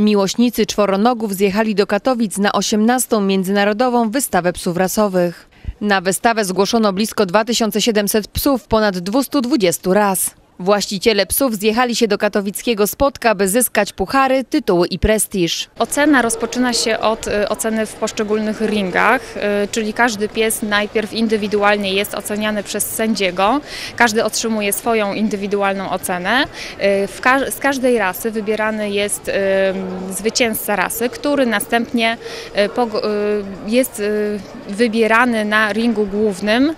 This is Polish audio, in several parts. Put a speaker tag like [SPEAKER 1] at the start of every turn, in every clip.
[SPEAKER 1] Miłośnicy czworonogów zjechali do Katowic na 18. Międzynarodową Wystawę Psów Rasowych. Na wystawę zgłoszono blisko 2700 psów ponad 220 ras. Właściciele psów zjechali się do katowickiego spotka, by zyskać puchary, tytuły i prestiż.
[SPEAKER 2] Ocena rozpoczyna się od y, oceny w poszczególnych ringach, y, czyli każdy pies najpierw indywidualnie jest oceniany przez sędziego. Każdy otrzymuje swoją indywidualną ocenę. Y, z każdej rasy wybierany jest zwycięzca rasy, który następnie jest wybierany na ringu głównym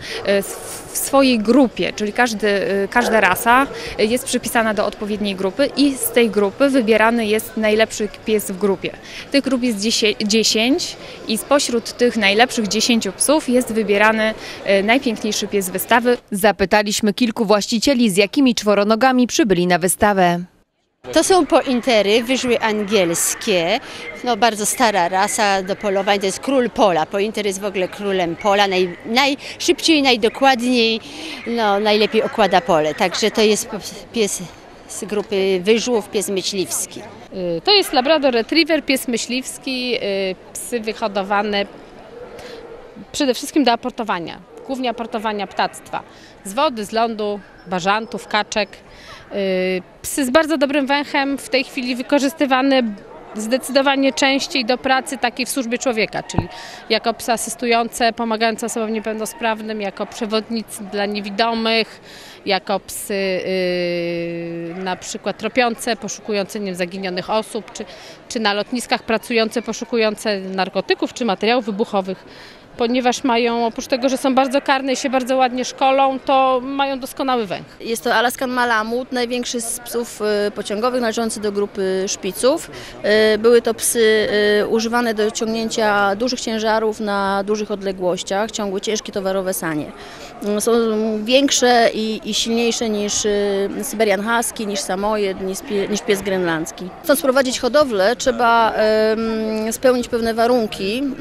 [SPEAKER 2] w swojej grupie, czyli każdy, y, każda rasa y, jest przypisana do odpowiedniej grupy i z tej grupy wybierany jest najlepszy pies w grupie. Tych grup jest 10 10 i spośród tych najlepszych 10 psów jest wybierany y, najpiękniejszy pies wystawy.
[SPEAKER 1] Zapytaliśmy kilku właścicieli, z jakimi czworonogami przybyli na wystawę.
[SPEAKER 3] To są pointery, wyżły angielskie, no bardzo stara rasa do polowań, to jest król pola. Pointer jest w ogóle królem pola, naj, najszybciej, najdokładniej, no najlepiej okłada pole. Także to jest pies z grupy wyżłów, pies myśliwski.
[SPEAKER 4] Y, To jest Labrador Retriever, pies myśliwski, y, psy wyhodowane przede wszystkim do aportowania, głównie aportowania ptactwa. Z wody, z lądu, bażantów, kaczek. Y, Psy z bardzo dobrym węchem, w tej chwili wykorzystywane zdecydowanie częściej do pracy takiej w służbie człowieka, czyli jako psy asystujące, pomagające osobom niepełnosprawnym, jako przewodnicy dla niewidomych, jako psy y, na przykład tropiące, poszukujące nie wiem, zaginionych osób, czy, czy na lotniskach pracujące, poszukujące narkotyków czy materiałów wybuchowych. Ponieważ mają, oprócz tego, że są bardzo karne i się bardzo ładnie szkolą, to mają doskonały węch.
[SPEAKER 5] Jest to Alaskan Malamut, największy z psów y, pociągowych należący do grupy szpiców. Y, Były to psy y, używane do ciągnięcia dużych ciężarów na dużych odległościach, ciągły ciężkie towarowe sanie. Y, Są większe i, i silniejsze niż Syberian Husky, niż Samoyed, niż, pie, niż pies grenlandzki. Chcąc prowadzić hodowlę trzeba spełnić pewne warunki, ym,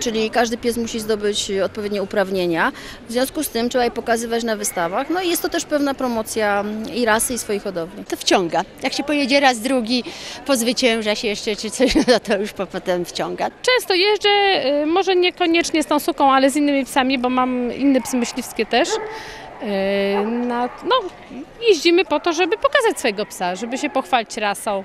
[SPEAKER 5] czyli każdy pies musi zdobyć odpowiednie uprawnienia. W związku z tym trzeba je pokazywać na wystawach. No i jest to też pewna promocja i rasy, i swojej hodowli.
[SPEAKER 3] To wciąga. Jak się pojedzie raz, drugi, pozwycięża się jeszcze czy coś, no to już po- potem wciąga.
[SPEAKER 4] Często jeżdżę, y, może niekoniecznie z tą suką, ale z innymi psami, bo mam inne psy myśliwskie też. Y, Na, no, jeździmy po to, żeby pokazać swojego psa, żeby się pochwalić rasą.